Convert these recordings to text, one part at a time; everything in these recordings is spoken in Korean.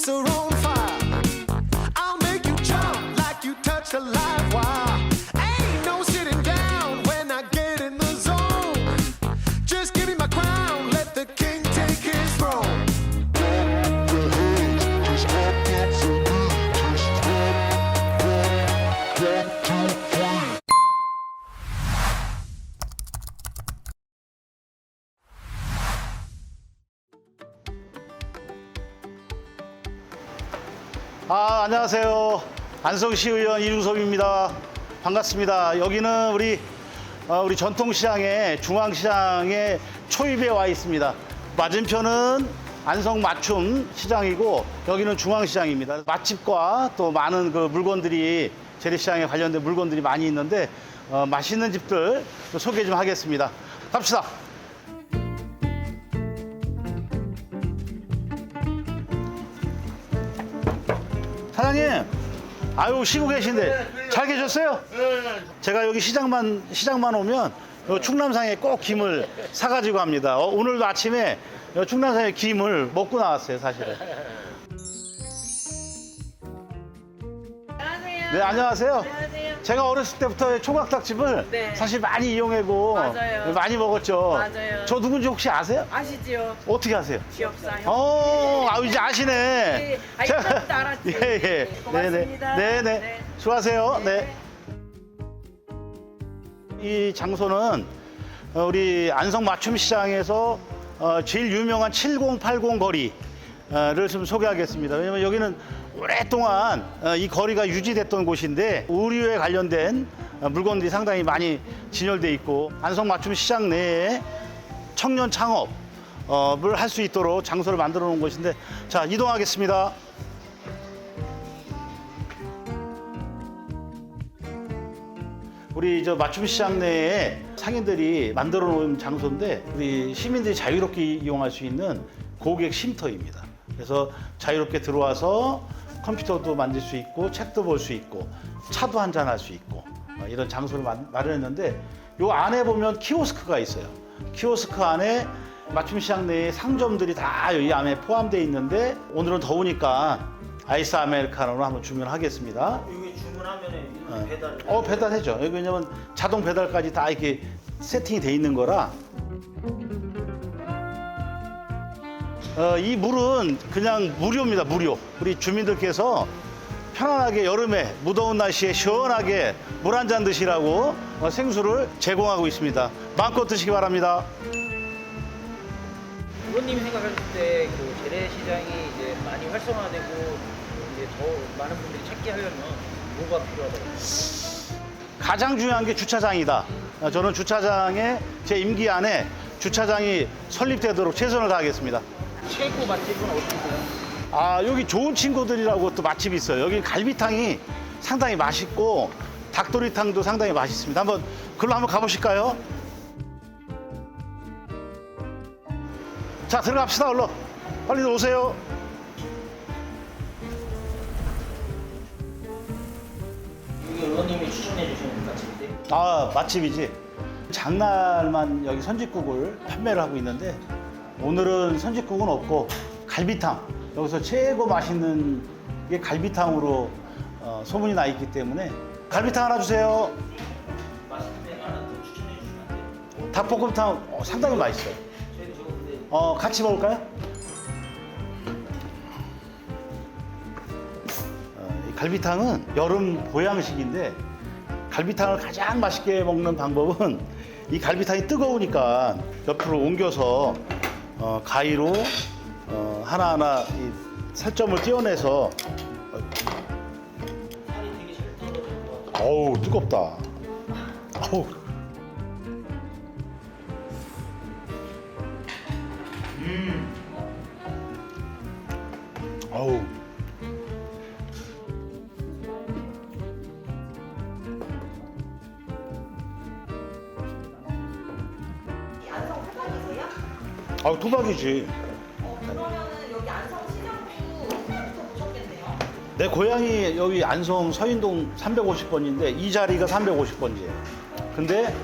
to 아, 안녕하세요. 안성시 의원 이중섭입니다. 반갑습니다. 여기는 우리 어, 우리 전통시장의 중앙시장의 초입에 와 있습니다. 맞은편은 안성 맞춤 시장이고 여기는 중앙시장입니다. 맛집과 또 많은 그 물건들이 재래시장에 관련된 물건들이 많이 있는데 어, 맛있는 집들 또 소개 좀 하겠습니다. 갑시다. 사장님, 아유 쉬고 계신데 잘 계셨어요? 제가 여기 시장만 시장만 오면 요 충남상에 꼭 김을 사가지고 합니다. 어, 오늘도 아침에 요 충남상에 김을 먹고 나왔어요, 사실은. 네, 안녕하세요. 안녕하세요. 제가 어렸을 때부터 총각닭집을 네. 사실 많이 이용하고 맞아요. 많이 먹었죠. 맞아요. 저 누군지 혹시 아세요? 아시지요? 어떻게 아세요? 기억사요. 어, 아 이제 아시네. 네. 아, 자, 이제부터 알았지. 예, 예. 네, 고맙습니다. 네, 네. 네, 네. 수고하세요. 네. 이 장소는 어, 우리 안성 맞춤 시장에서 어, 제일 유명한 7080 거리 를 좀 소개하겠습니다. 왜냐면 여기는 오랫동안 어, 이 거리가 유지됐던 곳인데 의류에 관련된 어, 물건들이 상당히 많이 진열돼 있고 안성 맞춤 시장 내에 청년 창업을 할 수 있도록 장소를 만들어 놓은 곳인데 자 이동하겠습니다. 우리 저 맞춤 시장 내에 상인들이 만들어 놓은 장소인데 우리 시민들이 자유롭게 이용할 수 있는 고객 쉼터입니다. 그래서 자유롭게 들어와서 컴퓨터도 만질 수 있고 책도 볼 수 있고 차도 한잔 할 수 있고 어, 이런 장소를 마- 마련했는데 요 안에 보면 키오스크가 있어요. 키오스크 안에 맞춤 시장 내에 상점들이 다 여기 안에 포함되어 있는데 오늘은 더우니까 아이스 아메리카노로 한번 주문하겠습니다. 주문하면은 이렇게 배달. 어 배달해줘. 여기 왜냐면 자동 배달까지 다 이렇게 세팅이 돼 있는 거라. 어, 이 물은 그냥 무료입니다. 무료. 우리 주민들께서 편안하게 여름에 무더운 날씨에 시원하게 물 한 잔 드시라고 어, 생수를 제공하고 있습니다. 마음껏 드시기 바랍니다. 의원님이 생각하실 때그 재래시장이 이제 많이 활성화되고 이제 더 많은 분들이 찾게 하려면 뭐가 필요하다고? 가장 중요한 게 주차장이다. 어, 저는 주차장에 제 임기 안에 주차장이 설립되도록 최선을 다하겠습니다. 최고 맛집은 어디세요? 아 여기 좋은 친구들이라고 또 맛집이 있어요. 여기 갈비탕이 상당히 맛있고 닭도리탕도 상당히 맛있습니다. 한번 그걸로 한번 가보실까요? 자 들어갑시다 얼른 빨리 오세요. 여기 의원님이 추천해 주시는 맛집인데 아 맛집이지. 장날만 여기 선짓국을 판매를 하고 있는데 오늘은 선짓국은 없고 갈비탕 여기서 최고 맛있는 게 갈비탕으로 어, 소문이 나 있기 때문에 갈비탕 하나 주세요. 맛있는 데 하나 더 추천해 주시면 안 돼요? 닭볶음탕 어, 상당히 맛있어요. 저희도 저거 근데 어, 같이 먹을까요? 어, 이 갈비탕은 여름 보양식인데 갈비탕을 가장 맛있게 먹는 방법은 이 갈비탕이 뜨거우니까 옆으로 옮겨서 어, 가위로 어, 하나하나 이 살점을 떼어내서. 어우 뜨겁다. 어우. 음. 어우. 아우 토박이지. 어, 그러면은 여기 안성 시장도 옛날부터 보셨겠네요. 내 고향이 여기 안성 서인동 350번인데 이 자리가 350번지예요. 근데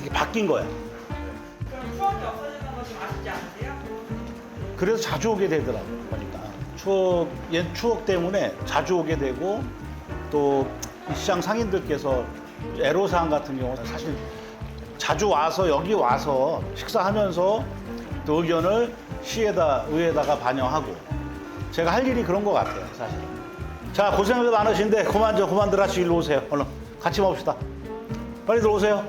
이게 바뀐 거야. 그럼 추억이 없어지는 것이 아쉽지 않으세요? 그래서 자주 오게 되더라고요. 보니까 추억, 옛 추억 때문에 자주 오게 되고 또 이 시장 상인들께서 애로사항 같은 경우는 사실 자주 와서 여기 와서 식사하면서 또 의견을 시에다 의에다가 반영하고 제가 할 일이 그런 것 같아요 사실. 자 고생들 많으신데 그만 좀 그만들 하시고 일로 오세요 얼른 같이 먹읍시다. 빨리 들어오세요.